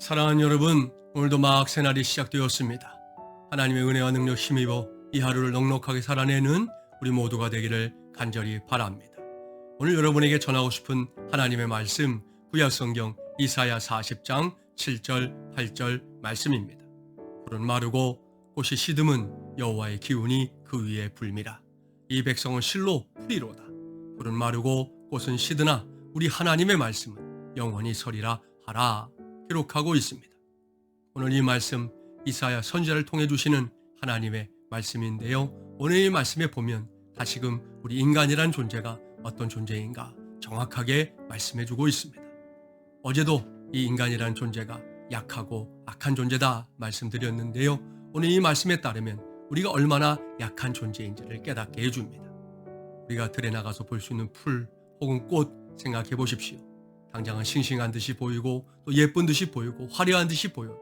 사랑하는 여러분, 오늘도 막 새날이 시작되었습니다. 하나님의 은혜와 능력 힘입어 이 하루를 넉넉하게 살아내는 우리 모두가 되기를 간절히 바랍니다. 오늘 여러분에게 전하고 싶은 하나님의 말씀, 구약성경 이사야 40장 7절, 8절 말씀입니다. 푸른 마르고 꽃이 시듬은 여호와의 기운이 그 위에 불미라. 이 백성은 실로 풀이로다. 푸른 마르고 꽃은 시드나 우리 하나님의 말씀은 영원히 서리라 하라. 기록하고 있습니다. 오늘 이 말씀 이사야 선지자를 통해 주시는 하나님의 말씀인데요. 오늘 이 말씀에 보면 다시금 우리 인간이란 존재가 어떤 존재인가 정확하게 말씀해 주고 있습니다. 어제도 이 인간이란 존재가 약하고 악한 존재다 말씀드렸는데요. 오늘 이 말씀에 따르면 우리가 얼마나 약한 존재인지를 깨닫게 해줍니다. 우리가 들에 나가서 볼 수 있는 풀 혹은 꽃 생각해 보십시오. 당장은 싱싱한 듯이 보이고 또 예쁜 듯이 보이고 화려한 듯이 보여도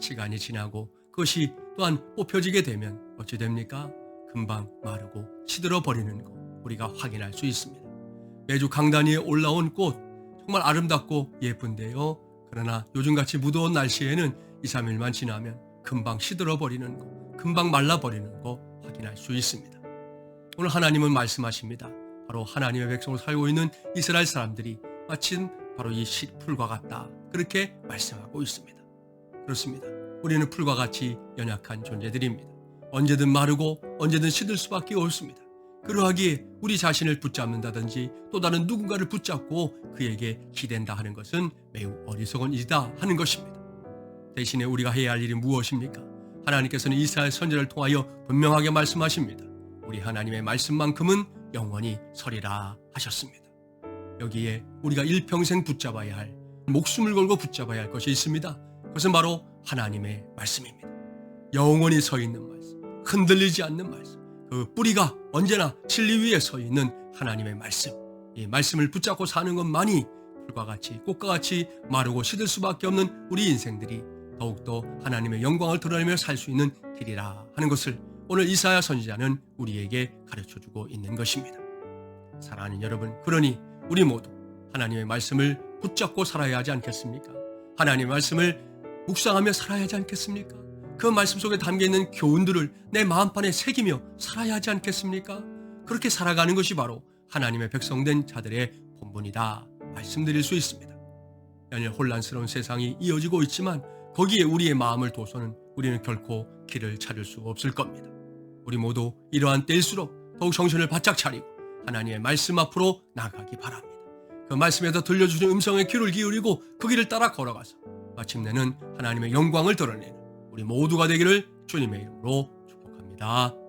시간이 지나고 그것이 또한 뽑혀지게 되면 어찌 됩니까? 금방 마르고 시들어 버리는 거 우리가 확인할 수 있습니다. 매주 강단 위에 올라온 꽃 정말 아름답고 예쁜데요. 그러나 요즘같이 무더운 날씨에는 2, 3일만 지나면 금방 시들어 버리는 거, 금방 말라 버리는 거 확인할 수 있습니다. 오늘 하나님은 말씀하십니다. 바로 하나님의 백성으로 살고 있는 이스라엘 사람들이 마침 바로 이 시- 풀과 같다. 그렇게 말씀하고 있습니다. 그렇습니다. 우리는 풀과 같이 연약한 존재들입니다. 언제든 마르고 언제든 시들 수밖에 없습니다. 그러하기에 우리 자신을 붙잡는다든지 또 다른 누군가를 붙잡고 그에게 기댄다 하는 것은 매우 어리석은 일이다 하는 것입니다. 대신에 우리가 해야 할 일이 무엇입니까? 하나님께서는 이스라엘 선지를 통하여 분명하게 말씀하십니다. 우리 하나님의 말씀만큼은 영원히 서리라 하셨습니다. 여기에 우리가 일평생 붙잡아야 할 목숨을 걸고 붙잡아야 할 것이 있습니다. 그것은 바로 하나님의 말씀입니다. 영원히 서 있는 말씀, 흔들리지 않는 말씀, 그 뿌리가 언제나 진리 위에 서 있는 하나님의 말씀. 이 말씀을 붙잡고 사는 것만이 풀과 같이 꽃과 같이 마르고 시들 수밖에 없는 우리 인생들이 더욱더 하나님의 영광을 드러내며 살 수 있는 길이라 하는 것을 오늘 이사야 선지자는 우리에게 가르쳐 주고 있는 것입니다. 사랑하는 여러분, 그러니 우리 모두 하나님의 말씀을 붙잡고 살아야 하지 않겠습니까? 하나님의 말씀을 묵상하며 살아야 하지 않겠습니까? 그 말씀 속에 담겨 있는 교훈들을 내 마음판에 새기며 살아야 하지 않겠습니까? 그렇게 살아가는 것이 바로 하나님의 백성된 자들의 본분이다 말씀드릴 수 있습니다. 연일 혼란스러운 세상이 이어지고 있지만 거기에 우리의 마음을 둬서는 우리는 결코 길을 찾을 수 없을 겁니다. 우리 모두 이러한 때일수록 더욱 정신을 바짝 차리고 하나님의 말씀 앞으로 나가기 바랍니다. 그 말씀에서 들려주는 음성에 귀를 기울이고 그 길을 따라 걸어가서 마침내는 하나님의 영광을 드러내는 우리 모두가 되기를 주님의 이름으로 축복합니다.